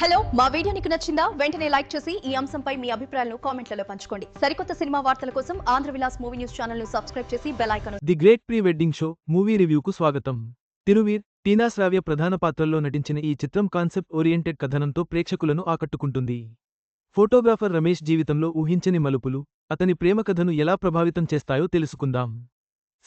Hello మా video నీకు నచ్చిందా? వెంటనే లైక్ చేసి ఈ అంశంపై మీ అభిప్రాయాలను కామెంట్లలో పంచుకోండి. సరికొత్త సినిమా వార్తల కోసం ఆంధ్ర విలాస్ మూవీ న్యూస్ ఛానల్ను సబ్స్క్రైబ్ చేసి bell icon the great pre wedding show movie రివ్యూకు స్వాగతం. తిరువీర్ టీనా శ్రావ్య ప్రధాన పాత్రల్లో నటించిన ఈ చిత్రం కాన్సెప్ట్ ఓరియంటెడ్ కథనంతో ప్రేక్షకులను ఆకట్టుకుంటుంది. ఫోటోగ్రాఫర్ రమేష్ జీవితంలో ఊహించని మలుపులు అతని ప్రేమ కథను ఎలా ప్రభావితం చేస్తాయో తెలుసుకుందాం.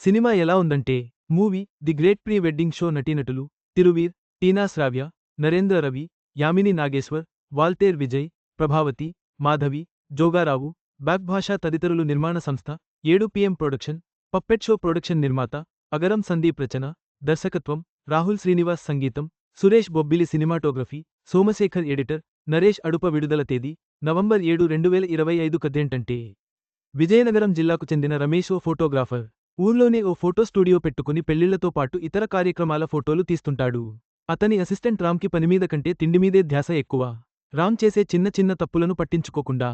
సినిమా ఎలా ఉందంటే movie the great pre wedding show నటీనటులు తిరువీర్ టీనా శ్రావ్య నరేంద్ర రవి యామిని నాగేశ్వర్ వాల్తేర్ విజయ్ ప్రభావతి మాధవి జోగారావు బ్యాక్ భాషా తదితరులు నిర్మాణ సంస్థ ఏడు PM production puppet show production నిర్మాత అగరం సందీప్ రచన దర్శకత్వం రాహుల్ శ్రీనివాస్ సంగీతం సురేష్ బొబ్బిలి సినిమాటోగ్రఫీ సోమశేఖర్ ఎడిటర్ నరేష్ అడుప విడుదల తేదీ నవంబర్ ఏడు రెండు వేల ఇరవై ఐదు కదేంటంటే విజయనగరం జిల్లాకు చెందిన రమేష్ ఓ ఫోటోగ్రాఫర్. ఊర్లోనే ఓ ఫోటో స్టూడియో పెట్టుకుని పెళ్ళిళ్ళతో పాటు ఇతర కార్యక్రమాల ఫోటోలు తీస్తుంటాడు. అతని అసిస్టెంట్ రామ్కి పనిమీద కంటే తిండిమీదే ధ్యాస ఎక్కువ. రామ్ చేసే చిన్న చిన్న తప్పులను పట్టించుకోకుండా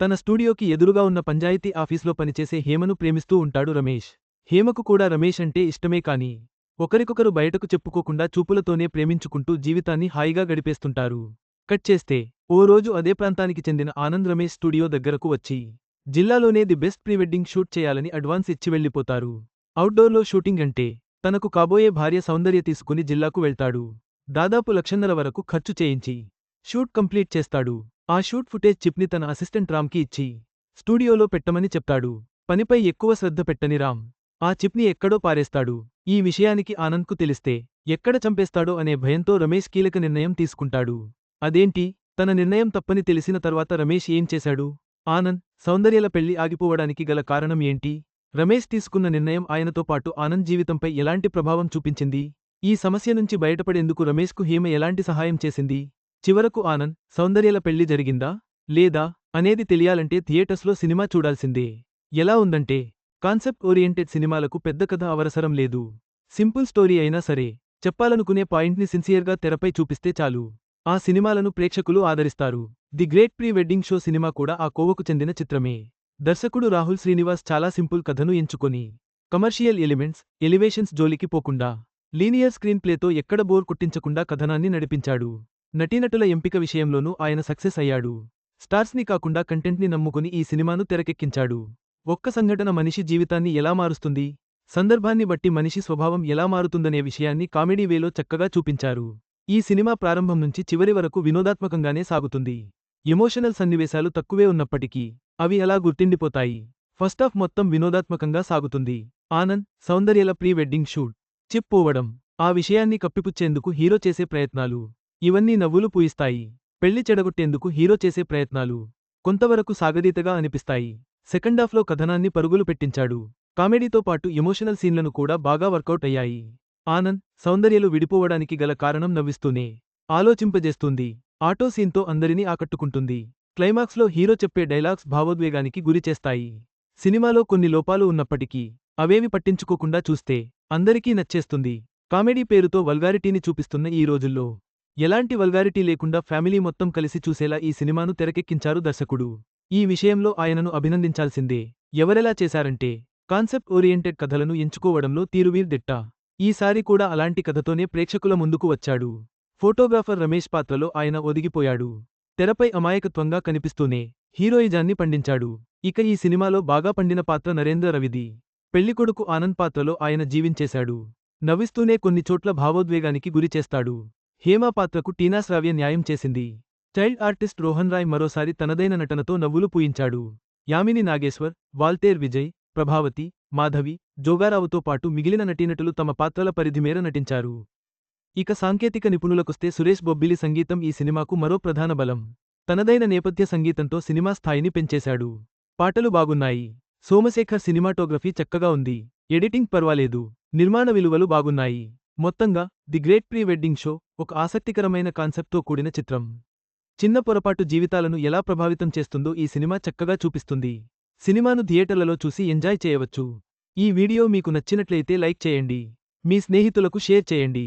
తన స్టూడియోకి ఎదురుగా ఉన్న పంచాయతీ ఆఫీస్లో పనిచేసే హేమను ప్రేమిస్తూ ఉంటాడు రమేష్. హేమకు కూడా రమేష్ అంటే ఇష్టమే కాని ఒకరికొకరు బయటకు చెప్పుకోకుండా చూపులతోనే ప్రేమించుకుంటూ జీవితాన్ని హాయిగా గడిపేస్తుంటారు. కట్ చేస్తే ఓ రోజు అదే ప్రాంతానికి చెందిన ఆనంద్ రమేష్ స్టూడియో దగ్గరకు వచ్చి జిల్లాలోనే the best pre wedding shoot చేయాలని అడ్వాన్స్ ఇచ్చి వెళ్ళిపోతారు. అవుట్డోర్లో షూటింగ్ అంటే తనకు కాబోయే భార్య సౌందర్య తీసుకుని జిల్లాకు వెళ్తాడు. దాదాపు లక్షన్నర వరకు ఖర్చు చేయించి షూట్ కంప్లీట్ చేస్తాడు. ఆ షూట్ ఫుటేజ్ చిప్ని తన అసిస్టెంట్ రామ్కి ఇచ్చి స్టూడియోలో పెట్టమని చెప్తాడు. పనిపై ఎక్కువ శ్రద్ధ పెట్టని రామ్ ఆ చిప్ని ఎక్కడో పారేస్తాడు. ఈ విషయానికి ఆనంద్కు తెలిస్తే ఎక్కడ చంపేస్తాడో అనే భయంతో రమేష్ కీలక నిర్ణయం తీసుకుంటాడు. అదేంటి? తన నిర్ణయం తప్పని తెలిసిన తర్వాత రమేష్ ఏం చేశాడు? ఆనంద్ సౌందర్యల పెళ్ళి ఆగిపోవడానికి గల కారణం ఏంటి? రమేష్ తీసుకున్న నిర్ణయం ఆయనతో పాటు ఆనంద్ జీవితంపై ఎలాంటి ప్రభావం చూపించింది? ఈ సమస్య నుంచి బయటపడేందుకు రమేష్కు హేమ ఎలాంటి సహాయం చేసింది? చివరకు ఆనంద్ సౌందర్యల పెళ్ళి జరిగిందా? లేదా? అనేది తెలియాలంటే థియేటర్స్లో సినిమా చూడాల్సిందే. ఎలా ఉందంటే కాన్సెప్ట్ ఓరియంటెడ్ సినిమాలకు పెద్ద కథ అవసరం లేదు. సింపుల్ స్టోరీ అయినా సరే చెప్పాలనుకునే పాయింట్ని సిన్సియర్గా తెరపై చూపిస్తే చాలు. ఆ సినిమాలను ప్రేక్షకులు ఆదరిస్తారు. The great pre wedding show cinema కూడా ఆ కోవకు చెందిన చిత్రమే. దర్శకుడు రాహుల్ శ్రీనివాస్ చాలా సింపుల్ కథను ఎంచుకొని కమర్షియల్ ఎలిమెంట్స్ ఎలివేషన్స్ జోలికి పోకుండా లీనియర్ స్క్రీన్ ప్లేతో ఎక్కడ బోర్ కొట్టించకుండా కథనాన్ని నడిపించాడు. నటీనటుల ఎంపిక విషయంలోనూ ఆయన సక్సెస్ అయ్యాడు. స్టార్స్ని కాకుండా కంటెంట్ని నమ్ముకుని ఈ సినిమాను తెరకెక్కించాడు. ఒక్క సంఘటన మనిషి జీవితాన్ని ఎలా మారుస్తుంది సందర్భాన్ని బట్టి మనిషి స్వభావం ఎలా మారుతుందనే విషయాన్ని కామెడీ వేలో చక్కగా చూపించారు. ఈ సినిమా ప్రారంభం నుంచి చివరి వరకు వినోదాత్మకంగానే సాగుతుంది. ఎమోషనల్ సన్నివేశాలు తక్కువే ఉన్నప్పటికీ అవి ఎలా గుర్తిండిపోతాయి? ఫస్ట్ హాఫ్ మొత్తం వినోదాత్మకంగా సాగుతుంది. ఆనంద్ సౌందర్యల ప్రీ వెడ్డింగ్ షూట్. చిప్ పోవడం. ఆ విషయాన్ని కప్పిపుచ్చేందుకు హీరో చేసే ప్రయత్నాలు. ఇవన్నీ నవ్వులు పూయిస్తాయి. పెళ్ళి చెడగొట్టేందుకు హీరో చేసే ప్రయత్నాలు. కొంతవరకు సాగదీతగా అనిపిస్తాయి. సెకండాఫ్లో కథనాన్ని పరుగులు పెట్టించాడు. కామెడీతో పాటు ఎమోషనల్ సీన్లను కూడా బాగా వర్కౌట్ అయ్యాయి. ఆనంద్ సౌందర్యలు విడిపోవడానికి గల కారణం నవ్విస్తూనే ఆలోచింపజేస్తుంది. ఆటో సీన్తో అందరినీ ఆకట్టుకుంటుంది. క్లైమాక్స్లో హీరో చెప్పే డైలాగ్స్ భావోద్వేగానికి గురిచేస్తాయి సినిమాలో కొన్ని లోపాలు ఉన్నప్పటికీ అవేవి పట్టించుకోకుండా చూస్తే అందరికీ నచ్చేస్తుంది. కామెడీ పేరుతో వల్గారిటీని చూపిస్తున్న ఈ రోజుల్లో ఎలాంటి వల్గారిటీ లేకుండా ఫ్యామిలీ మొత్తం కలిసి చూసేలా ఈ సినిమాను తెరకెక్కించారు దర్శకుడు. ఈ విషయంలో ఆయనను అభినందించాల్సిందే. ఎవరెలా చేశారంటే కాన్సెప్ట్ ఓరియంటెడ్ కథలను ఎంచుకోవడంలో తీరువీర్ దిట్ట. ఈసారి కూడా అలాంటి కథతోనే ప్రేక్షకుల ముందుకు వచ్చాడు. ఫోటోగ్రాఫర్ రమేష్ పాత్రలో ఆయన ఒదిగిపోయాడు. తెరపై అమాయకత్వంగా కనిపిస్తూనే హీరోయిజాన్ని పండించాడు. ఇక ఈ సినిమాలో బాగా పండిన పాత్ర నరేంద్ర రవిది. పెళ్ళికొడుకు ఆనంద్ పాత్రలో ఆయన జీవించేశాడు. నవ్విస్తూనే కొన్ని చోట్ల భావోద్వేగానికి గురిచేస్తాడు హేమా పాత్రకు టీనా శ్రావ్య న్యాయం చేసింది. చైల్డ్ ఆర్టిస్ట్ రోహన్ రాయ్ మరోసారి తనదైన నటనతో నవ్వులు పూయించాడు. యామిని నాగేశ్వర్ వాల్తేర్ విజయ్ ప్రభావతి మాధవి జోగారావుతో పాటు మిగిలిన నటీనటులు తమ పాత్రల పరిధిమేర నటించారు. ఇక సాంకేతిక నిపుణులకొస్తే సురేష్ బొబ్బిలి సంగీతం ఈ సినిమాకు మరో ప్రధాన బలం. తనదైన నేపథ్య సంగీతంతో సినిమా స్థాయిని పెంచేశాడు. పాటలు బాగున్నాయి. సోమశేఖర్ సినిమాటోగ్రఫీ చక్కగా ఉంది. ఎడిటింగ్ పర్వాలేదు. నిర్మాణ విలువలు బాగున్నాయి. మొత్తంగా the great pre wedding show ఒక ఆసక్తికరమైన కాన్సెప్ట్తో కూడిన చిత్రం. చిన్న పొరపాటు జీవితాలను ఎలా ప్రభావితం చేస్తుందో ఈ సినిమా చక్కగా చూపిస్తుంది. సినిమాను థియేటర్లలో చూసి ఎంజాయ్ చేయవచ్చు. ఈ వీడియో మీకు నచ్చినట్లయితే లైక్ చేయండి. మీ స్నేహితులకు షేర్ చేయండి.